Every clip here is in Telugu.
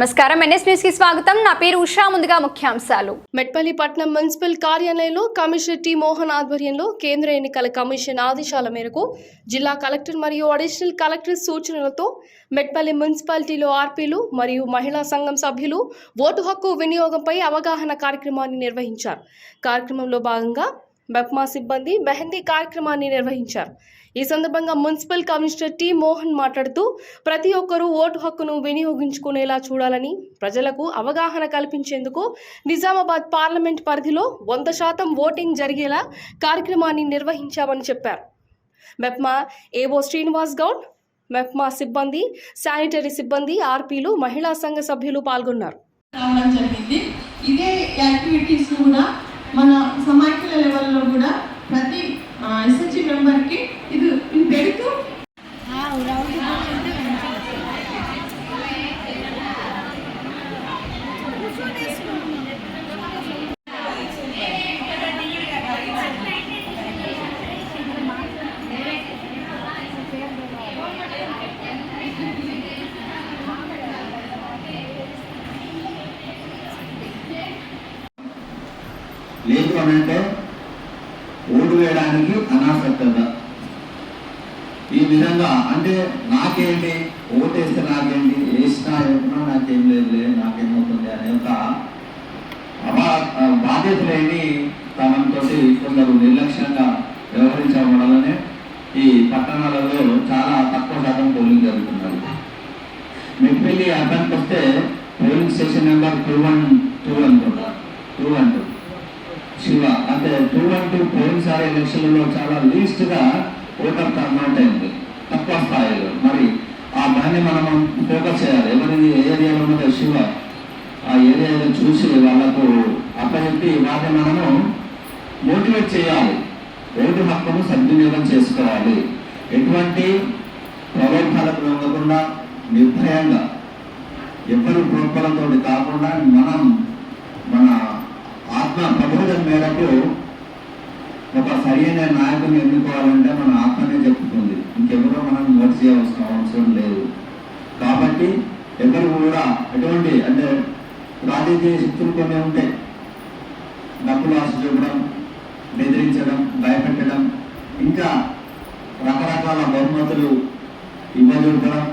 నమస్కారం. ఎన్ఎస్ న్యూస్కి స్వాగతం. నా పేరు ఉషా. ముందుగా ముఖ్యాంశాలు. మెట్పల్లి పట్నం మున్సిపల్ కార్యాలయంలో కమిషనర్ టి మోహన్ ఆధ్వర్యంలో కేంద్ర ఎన్నికల కమిషన్ ఆదేశాల మేరకు జిల్లా కలెక్టర్ మరియు అడిషనల్ కలెక్టర్ సూచనలతో మెట్పల్లి మున్సిపాలిటీలో ఆర్పీలు మరియు మహిళా సంఘం సభ్యులు ఓటు హక్కు వినియోగంపై అవగాహన కార్యక్రమాన్ని నిర్వహించారు. కార్యక్రమంలో భాగంగా బెప్మా సిబ్బంది మెహందీ కార్యక్రమాన్ని నిర్వహించారు. ఈ సందర్భంగా మున్సిపల్ కమిషనర్ టి మోహన్ మాట్లాడుతూ ప్రతి ఒక్కరూ ఓటు హక్కును వినియోగించుకునేలా చూడాలని ప్రజలకు అవగాహన కల్పించేందుకు నిజామాబాద్ పార్లమెంట్ పరిధిలో వంద శాతం ఓటింగ్ జరిగేలా కార్యక్రమాన్ని నిర్వహించామని చెప్పారు. మెప్మా ఏవో శ్రీనివాస్ గౌడ్ మెప్మా సిబ్బంది శానిటరీ సిబ్బంది ఆర్పీలు మహిళా సంఘ సభ్యులు పాల్గొన్నారు. ఇదే యాక్టివిటీస్ కూడా మన సమాఖ్యల లెవెల్లో కూడా ప్రతి ఎస్ఎస్జి మెంబర్కి లేదు అని అంటే ఓటు వేయడానికి అనాసక్తత ఈ విధంగా అంటే నాకేంటి? ఓటు వేస్తే నాకేంటి? వేసినా వేసినా నాకేం లేదులే నాకేమవుతుంది అనే ఒక అబా బాధ్యత లేని తమతో కొందరు నిర్లక్ష్యంగా వ్యవహరించడం వల్లనే ఈ పట్టణాలలో చాలా తక్కువ శాతం పోలింగ్ జరుగుతున్నారు మెట్పల్లి అర్థానికి వస్తే polling station number two one two one two Shiva అంటే టూ వన్ టూ పోయినసారి చాలా లీస్ట్గా ఓటర్ కన్వర్ట్ అయింది. తక్కువ స్థాయిలో. మరి ఆ దాన్ని మనం ఫోకస్ చేయాలి. ఎవరిది ఏ ఏరియాలో ఉన్నదో శివ? ఆ ఏరియాలో చూసి వాళ్ళకు అప్పచెప్పి వాటిని మనము మోటివేట్ చేయాలి. ఓటు హక్కును సద్వినియోగం చేసుకోవాలి. ఎటువంటి ప్రలోభాలకు లొంగకుండా నిర్భయంగా ఎవరు ప్రోత్బలంతో కాకుండా మనం మన ఆత్మ ప్రబోధం మేరకు ఒక సరైన నాయకుని ఎన్నుకోవాలంటే మన ఆత్మనే చెప్పుతుంది ఇంకెవరో మనం ఓటు చేయవలసిన అవసరం లేదు. కాబట్టి ఎవరు కూడా ఎటువంటి అంటే రాజకీయ శక్తులు కొన్ని ఉంటాయి. డబ్బులు ఆశ చూపడం బెదిరించడం భయపెట్టడం ఇంకా రకరకాల బహుమతులు ఇవ్వజూపడం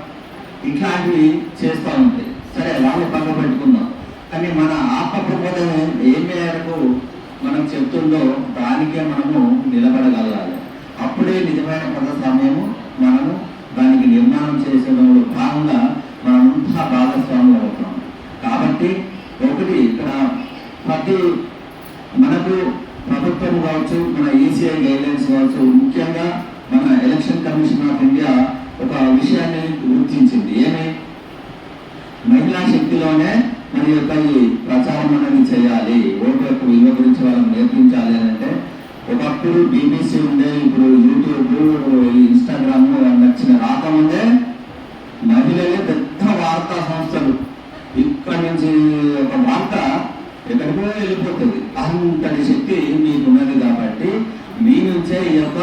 ఇట్లాంటివి చేస్తూ ఉంటాయి. సరే వాళ్ళు పక్క పెట్టుకుందాం. కానీ మన ఆత్మ ప్రబోధం ఏ మేరకు మనం చెప్తుందో దానికే మనము నిలబడగలగాలి. అప్పుడే నిజమైన ప్రజాస్వామ్యము మనము దానికి నిర్మాణం చేసేటప్పుడు భాగంగా మనమంతా భాగస్వాములు అవుతాం. కాబట్టి ఒకటి ఇక్కడ ప్రతి మనకు ప్రభుత్వం కావచ్చు మన ఈసీఐ గైడ్లైన్స్ కావచ్చు ముఖ్యంగా మన ఎలక్షన్ కమిషన్ ఆఫ్ ఇండియా ఒక విషయాన్ని గుర్తించింది. ఏమి? మహిళా శక్తిలోనే మన యొక్క ఈ ప్రచారం అనేది చేయాలి. ఓటు ఒకప్పుడు బీబీసీ ఉండే ఇప్పుడు యూట్యూబ్ ఇన్స్టాగ్రామ్ నచ్చిన రాకముందే మహిళలే పెద్ద వార్తా సంస్థలు. ఇక్కడ నుంచి ఒక వార్త ఎక్కడికో వెళ్ళిపోతుంది. అంతటి శక్తి మీకు ఉన్నది కాబట్టి మీ నుంచే ఈ యొక్క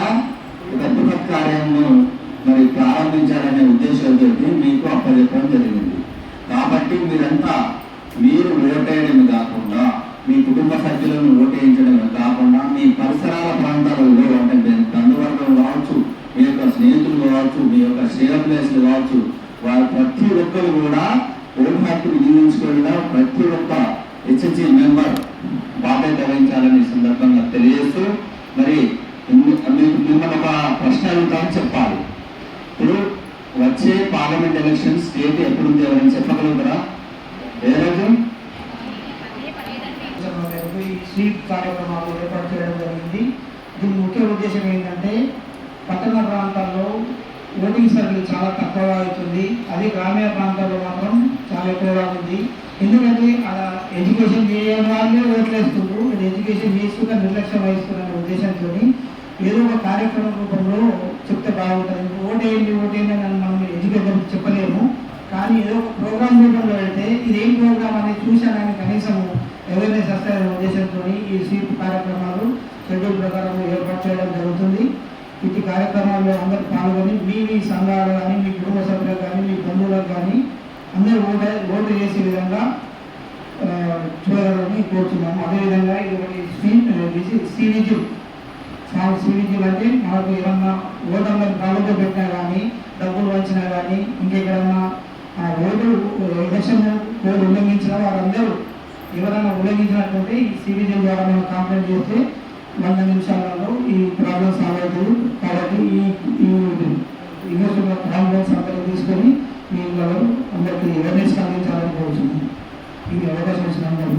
ఒక బృహత్ కార్యము మరి ప్రారంభించాలనే ఉద్దేశంతో మీకు అప్పచెప్పడం జరిగింది. కాబట్టి మీరంతా మీరు ఓటేయడం కాకుండా మీ కుటుంబ సభ్యులను ఓటేయించడం మీ యొక్క కావచ్చు. వారు ప్రతి ఒక్కరు కూడా ఓన్ ఫ్యాక్టరీ వినియోగించుకోవడం ప్రతి ఒక్క హెచ్ఎస్సి మెంబర్ బాధ్యత వహించాలని ఈ సందర్భంగా తెలియజేస్తూ మరి మీకు మిమ్మల్ని ఒక ప్రశ్న అడుగుతామని చెప్పాలి. ఇప్పుడు వచ్చే పార్లమెంట్ ఎలక్షన్ స్టేట్ ఎప్పుడు ఉంది ఎవరైనా చెప్పగలుగుతారా? ఏ రోజు? ఈ స్వీప్ కార్యక్రమాలు ఏర్పాటు చేయడం జరిగింది దీని ముఖ్య ఉద్దేశం ఏంటంటే ఓటింగ్ చాలా తక్కువగా అవుతుంది. అదే గ్రామీణ ప్రాంతాల్లో మాత్రం చాలా ఎక్కువగా ఉంది ఎందుకంటే అలా ఎడ్యుకేషన్ చేయని వాళ్ళే ఓట్లేస్తున్నారు. ఎడ్యుకేషన్ చేసుకున్న నిర్లక్ష్యం వహిస్తున్న ఉద్దేశంతో ఏదో ఒక కార్యక్రమం రూపంలో చెప్తే బాగుంటుంది. ఓటేయండి ఓటేయండి అని మనం ఎడ్యుకేషన్ చెప్పలేము. కానీ ఏదో ఒక ప్రోగ్రామ్ రూపంలో వెళ్తే ఇది ఏం ప్రోగ్రామ్ అనేది చూశానని కనీసం అవేర్నెస్ వస్తాయనే ఉద్దేశంతో ఈ స్వీప్ కార్యక్రమాలు షెడ్యూల్ ప్రకారం ఏర్పాటు చేయడం జరుగుతుంది. ఇటు కార్యక్రమాల్లో అందరూ పాల్గొని మీ మీ సంఘాలు కానీ మీ కుటుంబ సభ్యులకు కానీ మీ బంధువులకు కానీ అందరూ ఓటు ఓటు చేసే విధంగా చూడాలని కోరుతున్నాము అదేవిధంగా ఇది ఒకటి సివిజు చాలా సివిజు అంటే మనకు ఏమన్నా ఓటర్లను కాళ్ళతో పెట్టినా కానీ డబ్బులు వచ్చినా కానీ ఇంకెక్కడన్నా ఆ ఓటు ఎలక్షన్ కోడ్ ఉల్లంఘించిన వారందరూ ఎవరైనా ఉల్లంఘించినట్లయితే ఈ సివిజు ద్వారా మనం కంప్లైంట్ చేస్తే వంద నిమిషాలలో ఈ ప్రాబ్లమ్స్ అవ్వదు కాబట్టి ఈ ఈ ఇమోషన్ ఉన్న కాన్ఫిడెన్స్ అందరూ తీసుకొని మీ అందరికీ అవేర్నెస్ అందించాలని కోరుతున్నాను ఈ అవకాశం ఇచ్చినందుకు